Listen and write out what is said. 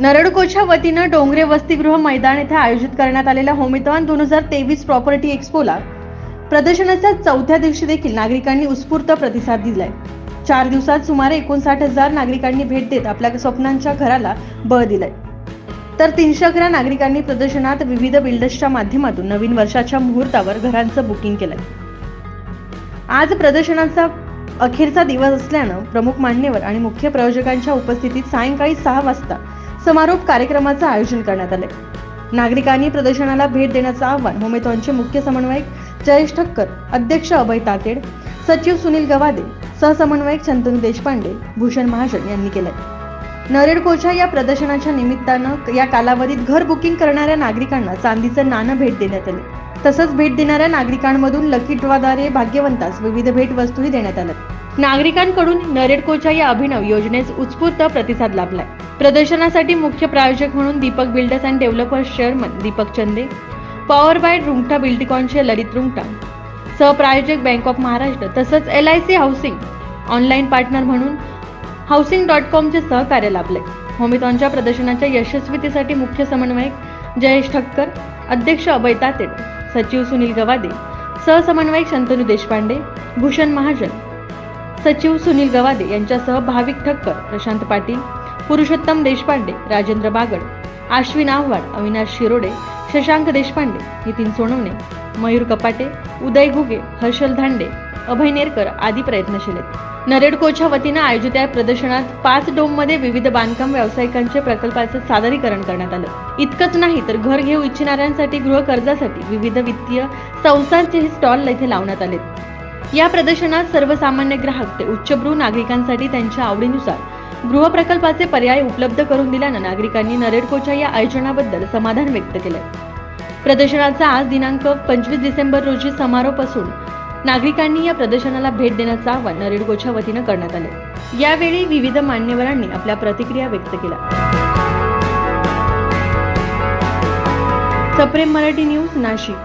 नरडकोच्या वतीनं डोंगरे वसतिगृह मैदान येथे आयोजित करण्यात आलेल्या होमितवान दोन हजार तेवीस प्रॉपर्टी एक्स्पोला प्रदर्शनाच्या चौथ्या दिवशी देखील नागरिकांनी उत्स्फूर्त प्रतिसाद दिलाय. चार दिवसात सुमारे एकोणसाठ हजार नागरिकांनी भेट देत आपल्या स्वप्नांच्या घराला बळ दिलंय. तर तीनशे अकरा नागरिकांनी प्रदर्शनात विविध बिल्डर्सच्या माध्यमातून नवीन वर्षाच्या मुहूर्तावर घरांचं बुकिंग केलंय. आज प्रदर्शनाचा अखेरचा दिवस असल्यानं प्रमुख मान्यवर आणि मुख्य प्रयोजकांच्या उपस्थितीत सायंकाळी सहा वाजता समारोप कार्यक्रमाचं आयोजन करण्यात आलंय. नागरिकांनी प्रदर्शनाला भेट देण्याचं आवाहन होमेथॉनचे मुख्य समन्वयक जयेश ठक्कर अध्यक्ष अभय तातेड सचिव सुनील गवादे सहसमन्वयक शंतनू देशपांडे भूषण महाजन यांनी केलंय. नरेडकोच्या या प्रदर्शनाच्या निमित्तानं या कालावधीत घर बुकिंग करणाऱ्या नागरिकांना चांदीचं नाणं भेट देण्यात आले. तसंच भेट देणाऱ्या नागरिकांमधून लकी ड्रॉद्वारे भाग्यवंतास विविध भेट वस्तूही देण्यात आल्या. नागरिकांकडून नरेडकोच्या या अभिनव योजनेस उत्स्फूर्त प्रतिसाद लाभलाय. प्रदर्शनासाठी मुख्य प्रायोजक म्हणून Deepak builders and developers chairman Deepak Chande power by Rungta बिल्डिकॉनचे Lalit Rungta सहप्रायोजक बँक ऑफ महाराष्ट्र तसंच L I C housing online partner म्हणून हाऊसिंग डॉट कॉमचे सहकार्य लाभले होमितॉनच्या प्रदर्शनाच्या यशस्वीतेसाठी मुख्य समन्वयक जयेश ठक्कर अध्यक्ष अभय तातेड सचिव सुनील गवादे सहसमन्वयक शंतनू देशपांडे भूषण महाजन सचिव सुनील गवादे यांच्यासह भाविक ठक्कर प्रशांत पाटील पुरुषोत्तम देशपांडे राजेंद्र बागड आश्विन आव्हाड अविनाश शिरोडे शशांक देशपांडे नितीन सोनवणे मयूर कपाटे उदय घुगे हर्षल धांडे अभय नेरकर आदी प्रयत्नशील आहेत. नरेडकोच्या वतीनं आयोजित या प्रदर्शनात पाच डोममध्ये विविध बांधकाम व्यावसायिकांच्या प्रकल्पाचं सादरीकरण करण्यात आलं. इतकंच नाही तर घर घेऊ इच्छिणाऱ्यांसाठी गृह कर्जासाठी विविध वित्तीय संस्थांचेही स्टॉल येथे लावण्यात आले या प्रदर्शनात सर्वसामान्य ग्राहक ते उच्चभ्रू नागरिकांसाठी त्यांच्या आवडीनुसार गृहप्रकल्पाचे पर्याय उपलब्ध करून दिल्यानं नागरिकांनी नरेडकोच्या या आयोजनाबद्दल समाधान व्यक्त केलंय. प्रदर्शनाचा आज दिनांक पंचवीस डिसेंबर रोजी समारोप असून नागरिकांनी या प्रदर्शनाला भेट देण्याचं आवाहन नरेडकोच्या वतीनं करण्यात आले. यावेळी विविध मान्यवरांनी आपल्या प्रतिक्रिया व्यक्त केल्या. सप्रेम मराठी न्यूज नाशिक.